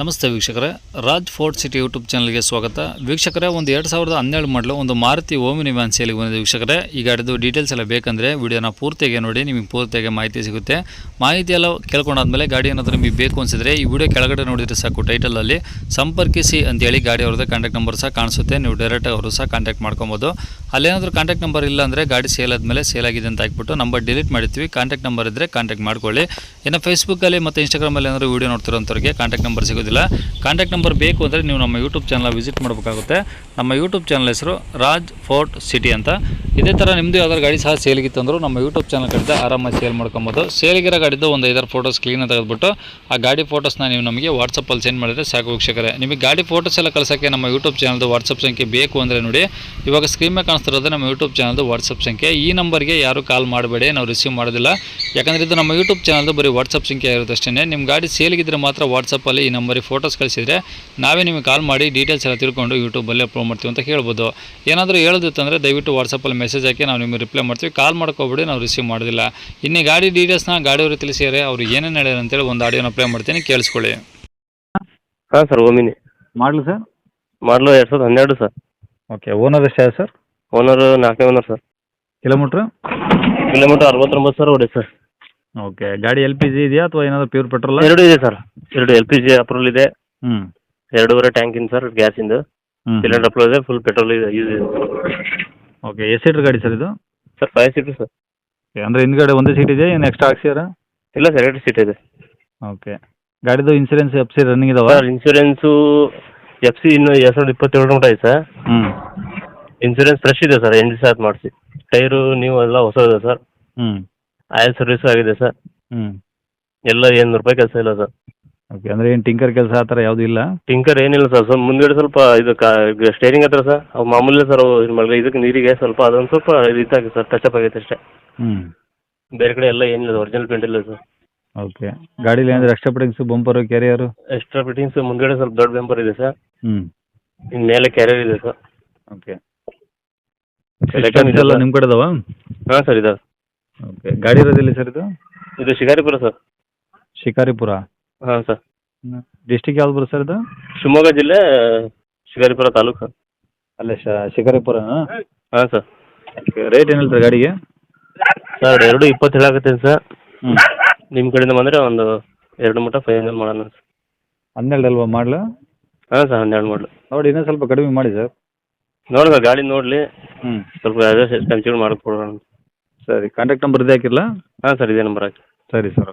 ನಮಸ್ತೆ ವೀಕ್ಷಕರೇ. Raj fort city YouTube ಚಾನಲ್ಗೆ ಸ್ವಾಗತ. ವೀಕ್ಷಕರೇ, ಒಂದು ಎರಡು ಸಾವಿರದ ಹನ್ನೆರಡು ಮಾಡಲು ಒಂದು ಮಾರುತಿ ಓಮಿನಿ ವ್ಯಾನ್ ಸೇಲಿಗೆ ಬಂದಿದೆ ವೀಕ್ಷಕರೇ. ಈ ಗಾಡಿದು ಡೀಟೇಲ್ಸ್ ಎಲ್ಲ ಬೇಕಂದರೆ ವಿಡಿಯೋನ ಪೂರ್ತಿಯಾಗಿ ನೋಡಿ, ನಿಮಗೆ ಪೂರ್ತಿಯಾಗಿ ಮಾಹಿತಿ ಸಿಗುತ್ತೆ. ಮಾಹಿತಿ ಎಲ್ಲ ಕೇಳ್ಕೊಂಡಾದ್ಮೇಲೆ ಗಾಡಿ ಏನಾದರೂ ನಿಮಗೆ ಬೇಕು ಅನಿಸಿದ್ರೆ ಈ ವಿಡಿಯೋ ಕೆಳಗಡೆ ನೋಡಿದರೆ ಸಾಕು ಟೈಟಲಲ್ಲಿ ಸಂಪರ್ಕಿಸಿ ಅಂತೇಳಿ ಗಾಡಿ ಅವ್ರದ್ದು ಕಾಂಟ್ಯಾಕ್ಟ್ ನಂಬರ್ ಸಹ ಕಾಣಿಸುತ್ತೆ. ನೀವು ಡೈರೆಕ್ಟಾಗಿ ಅವರು ಸಹ ಕಾಂಟ್ಯಾಕ್ಟ್ ಮಾಡ್ಕೊಬೋದು. ಅಲ್ಲೇನಾದರೂ ಕಾಂಟ್ಯಾಕ್ಟ್ ನಂಬರ್ ಇಲ್ಲ ಅಂದರೆ ಗಾಡಿ ಸೇಲ್ ಆದಮೇಲೆ ಸೇಲ್ ಆಗಿದೆ ಅಂತ ಹಾಕ್ಬಿಟ್ಟು ನಂಬರ್ ಡಿಲೀಟ್ ಮಾಡಿರ್ತೀವಿ. ಕಾಂಟ್ಯಾಕ್ಟ್ ನಂಬರ್ ಇದ್ದರೆ ಕಾಂಟ್ಯಾಕ್ಟ್ ಮಾಡ್ಕೊಳ್ಳಿ. ಇನ್ನು ಫೇಸ್ಬುಕ್ಕಲ್ಲಿ ಮತ್ತು ಇನ್ಸ್ಟಾಗ್ರಾಮಲ್ಲಿ ಏನಾದರೂ ವೀಡಿಯೋ ನೋಡ್ತಿರೋಂಥವ್ರಿಗೆ ಕಾಂಟ್ಯಾಕ್ಟ್ ನಂಬರ್ ಸಿಗೋದಿಲ್ಲ ಕಾಂಟ್ಯಾಕ್ಟ್ ನಂಬರ್ ಬೇಕು ಅಂದರೆ ನೀವು ನಮ್ಮ ಯೂಟ್ಯೂಬ್ ಚಾನಲ್ ವಿಸಿಟ್ ಮಾಡಬೇಕಾಗುತ್ತೆ. ನಮ್ಮ ಯೂಟ್ಯೂಬ್ ಚಾನಲ್ ಹೆಸರು ರಾಜ್ ಫೋರ್ಟ್ ಸಿಟಿ ಅಂತ. ಇದೇ ಥರ ನಿಮ್ಮದು ಯಾವ್ದಾದ್ರು ಗಾಡಿ ಸಹ ಸೇಲಿಗಿತ್ತು ಅಂದರೂ ನಮ್ಮ ಯೂಟ್ಯೂಬ್ ಚಾನಲ್ ಕಡೆದ ಆರಾಮಾಗಿ ಸೇಲ್ ಮಾಡ್ಕೊಬೋದು. ಸೇಲ್ಗಿರೋ ಗಾಡಿದ್ದು ಒಂದು ಐದಾರು ಫೋಟೋಸ್ ಕ್ಲೀನಾಗಿ ತೆಗೆದುಬಿಟ್ಟು ಆ ಗಾಡಿ ಫೋಟೋಸ್ನ ನೀವು ನಮಗೆ ವಾಟ್ಸಪ್ಪಲ್ಲಿ ಸೆಂಡ್ ಮಾಡಿದರೆ ಸಾಕು ವೀಕ್ಷಕರೇ. ನಿಮಗೆ ಗಾಡಿ ಫೋಟೋಸ್ ಎಲ್ಲ ಕಳ್ಸೋಕ್ಕೆ ನಮ್ಮ ಯೂಟ್ಯೂಬ್ ಚಾನಲ್ದು ವಾಟ್ಸಪ್ ಸಂಖ್ಯೆ ಬೇಕು ಅಂದರೆ ನೋಡಿ, ಇವಾಗ ಸ್ಕ್ರೀನ್ ಮೇಲೆ ಕಾಣಿಸ್ತಿರೋದು ನಮ್ಮ ಯೂಟ್ಯೂಬ್ ಚಾನಲ್ದು ವಾಟ್ಸಪ್ ಸಂಖ್ಯೆ. ಈ ನಂಬರ್ಗೆ ಯಾರು ಕಾಲ್ ಮಾಡಬೇಡಿ, ನಾವು ರಿಸೀವ್ ಮಾಡೋದಿಲ್ಲ. ಯಾಕಂದರೆ ಇದು ನಮ್ಮ ಯೂಟ್ಯೂಬ್ ಚಾನಲ್ದು ಬರೀ ವಾಟ್ಸಪ್ ಸಂಖ್ಯೆ ಇರುತ್ತೆ ಅಷ್ಟೇ ನಿಮ್ಮ ಗಾಡಿ ಸೇಲ್ಗಿದ್ರೆ ಮಾತ್ರ ವಾಟ್ಸಪ್ಪಲ್ಲಿ ಈ ನಂಬರಿಗೆ ಫೋಟೋಸ್ ಕಳಿಸಿದರೆ ನಾವೇ ನಿಮಗೆ ಕಾಲ್ ಮಾಡಿ ಡೀಟೇಲ್ಸ್ ಎಲ್ಲ ತಿಳ್ಕೊಂಡು ಯೂಟ್ಯೂಬಲ್ಲಿ ಅಪ್ಲೋಡ್ ಮಾಡ್ತೀವಿ ಅಂತ ಹೇಳ್ಬೋದು. ಏನಾದರೂ ಹೇಳೋದಿತ್ತಂದರೆ ದಯವಿಟ್ಟು ವಾಟ್ಸಪ್ಪಲ್ಲಿ ಮೆಸೇಜ್ ಹಾಕಿ ನಾವು ನಿಮಗೆ ರಿಪ್ಲೈ ಮಾಡ್ತೀವಿ. ಕಾಲ್ ಮಾಡ್ಕೊಬೇಡಿ ನಾವು ರಿಸೀವ್ ಮಾಡೋದಿಲ್ಲ. ಇನ್ನು ಗಾಡಿ ಡೀಟೇಲ್ಸ್ನ ಗಾಡಿಯವರು ತಿಳಿಸಿದರೆ ಅವ್ರು ಏನೇನು ಹೇಳ್ಯಾರ ಅಂತೇಳಿ ಒಂದು ಆಡಿಯೋನ ಪ್ಲೇ ಮಾಡ್ತೀನಿ ಕೇಳಿಸ್ಕೊಳ್ಳಿ. ಹಾಂ ಸರ್ ಓಮಿನಿ ಮಾಡಲು ಸರ್ ಮಾಡಲು ಎರಡು ಸಾವಿರದ ಹನ್ನೆರಡು ಸರ್ ಓಕೆ ಓನರ್ ಎಷ್ಟೇ ಸರ್ ಓನರ್ ನಾಲ್ಕನೇ ಓನರ್ ಸರ್ ಕಿಲೋಮೀಟ್ರ್? ಕಿಲೋಮೀಟರ್ ಅರವತ್ತೊಂಬತ್ತು ಸರ್ ಹೊಡಿ ಸರ್ ಓಕೆ ಗಾಡಿ ಎಲ್ ಪಿ ಜಿ ಇದೆಯಾ ಅಥವಾ ಏನಾದರೂ ಪ್ಯೂರ್ ಪೆಟ್ರೋಲ್ ಎರಡು ಇದೆ ಸರ್ ಎರಡು ಎಲ್ ಪಿ ಜಿ ಅಪ್ರೂವಲ್ ಇದೆ. ಹ್ಞೂ ಎರಡೂವರೆ ಟ್ಯಾಂಕಿನ ಸರ್ ಗ್ಯಾಸಿಂದು ಸಿಲಿಂಡರ್ ಅಪ್ರೂವಲ್ ಇದೆ ಫುಲ್ ಪೆಟ್ರೋಲ್ ಇದೆ ಯೂಸ್ ಇದೆ. ಓಕೆ ಎಷ್ಟು ಸೀಟ್ರ್ ಗಾಡಿ ಸರ್ ಇದು? Sir five seater sir. Okay ಅಂದರೆ ಹಿಂದ್ಗಡೆ ಒಂದೇ ಸೀಟ್ ಇದೆ ಏನು ಎಕ್ಸ್ಟ್ರಾ ಹಾಕ್ಸಿದಾರ ಇಲ್ಲ ಸರ್ ಎರಡು ಸೀಟ್ ಇದೆ. ಓಕೆ ಗಾಡಿದು ಇನ್ಸೂರೆನ್ಸ್ ಎಫ್ ಸಿ ರನ್ನಿಂಗ್ ಇದಾವ? ಸರ್ ಇನ್ಸೂರೆನ್ಸು ಎಫ್ ಸಿ ಇನ್ನು ಎರಡು ಸಾವಿರದ ಇಪ್ಪತ್ತೇಳು ಮಟ್ಟ ಐತೆ ಸರ್. ಹ್ಞೂ ಇನ್ಸೂರೆನ್ಸ್ ಫ್ರೆಶ್ ಇದೆ ಸರ್ ಎಂಟು ಸಾವಿರ ಮಾಡಿಸಿ. ಟೈರು ನೀವು ಎಲ್ಲ ಹೊಸದಿದೆ ಸರ್. ಹ್ಞೂ ಆಯಿಲ್ ಸರ್ವಿಸ್ ಆಗಿದೆ ಸರ್. ಹ್ಞೂ ಎಲ್ಲ ಏನು ರೂಪಾಯಿ ಕೆಲಸ ಇಲ್ಲ ಸರ್. ಓಕೆ ಅಂದ್ರೆ ಏನು ಟಿಂಕರ್ ಕೆಲಸ ಆ ಥರ ಯಾವುದೂ ಇಲ್ಲ? ಟಿಂಕರ್ ಏನಿಲ್ಲ ಸರ್ ಸ್ವಲ್ಪ ಮುಂದ್ಗಡೆ ಸ್ವಲ್ಪ ಇದು ಸ್ಟೇರಿಂಗ್ ಹತ್ರ ಸರ್ ಅವು ಮಾಮೂಲಿ ಸರ್ ಅವು ಇದು ಮಲ್ಗ ಇದಕ್ಕೆ ನೀರಿಗೆ ಸ್ವಲ್ಪ ಅದೊಂದು ಸ್ವಲ್ಪ ಇದಾಗಿದೆ ಸರ್ ಟಚ್ ಅಪ್ ಆಗೈತೆ ಅಷ್ಟೇ. ಹ್ಞೂ ಬೇರೆ ಕಡೆ ಎಲ್ಲ ಏನಿಲ್ಲ ಒರಿಜಿನಲ್ ಪೇಂಟ್ ಇಲ್ಲ ಸರ್ ಓಕೆ ಗಾಡೀಲಿ ಏನಾದರೂ extra fittings bumper carrier extra fittings ಮುಂದ್ಗಡೆ ಸ್ವಲ್ಪ ದೊಡ್ಡ ಬೆಂಬರ್ ಇದೆ ಸರ್ ಹ್ಮ್. ಇನ್ನು ಮೇಲೆ ಕ್ಯಾರಿಯರ್ ಇದೆ ಸರ್ ಓಕೆ ಎಲ್ಲ. ನಿಮ್ಮ ಕಡೆ ಅದಾವ ಹಾಂ ಸರ್ ಇದಾವೆ. ಓಕೆ ಗಾಡಿ ಇರೋದಿಲ್ಲ ಸರ್ ಇದು? ಇದು ಶಿಕಾರಿಪುರ ಸರ್ ಶಿಕಾರಿಪುರ. ಹಾಂ ಸರ್. ಡಿಸ್ಟಿಕ್ ಯಾವ್ದು ಬರುತ್ತೆ ಸರ್ ಇದು? ಶಿವಮೊಗ್ಗ ಜಿಲ್ಲೆ ಶಿಕಾರಿಪುರ ತಾಲೂಕು. ಅಲ್ಲೇ ಶಿಕಾರಿಪುರ ಹಾಂ ಸರ್. ರೇಟ್ ಏನಿಲ್ಲ ಹೇಳ್ತಾರೆ ಗಾಡಿಗೆ? ಸರ್ ಎರಡು ಇಪ್ಪತ್ತು ಹೇಳಾಕತ್ತೀನಿ ಸರ್. ಹ್ಞೂ ನಿಮ್ಮ ಕಡೆಯಿಂದ ಬಂದರೆ ಒಂದು ಎರಡು ಮಟ್ಟ ಫೈನಲ್ ಮಾಡೋಣ ಸರ್. ಹನ್ನೆರಡು ಅಲ್ವಾ ಮಾಡಲು? ಹಾಂ ಸರ್ ಹನ್ನೆರಡು ಮಾಡಲು. ನೋಡಿ ಇನ್ನೂ ಸ್ವಲ್ಪ ಕಡಿಮೆ ಮಾಡಿ ಸರ್. ನೋಡಿ ಸರ್ ಗಾಡಿ ನೋಡಲಿ. ಹ್ಞೂ ಸ್ವಲ್ಪ ಅಡ್ಜಸ್ಟ್ ಕನ್ಸಿಡರ್ ಮಾಡಿಕೊಡೋಣ ಸರಿ ಕಾಂಟ್ಯಾಕ್ಟ್ ನಂಬರ್ ಇದೆ ಹಾಕಿರಲ್ಲ ಹಾಂ ಸರ್ ಇದೇ ನಂಬರ್ ಹಾಕಿ. ಸರಿ ಸರ್.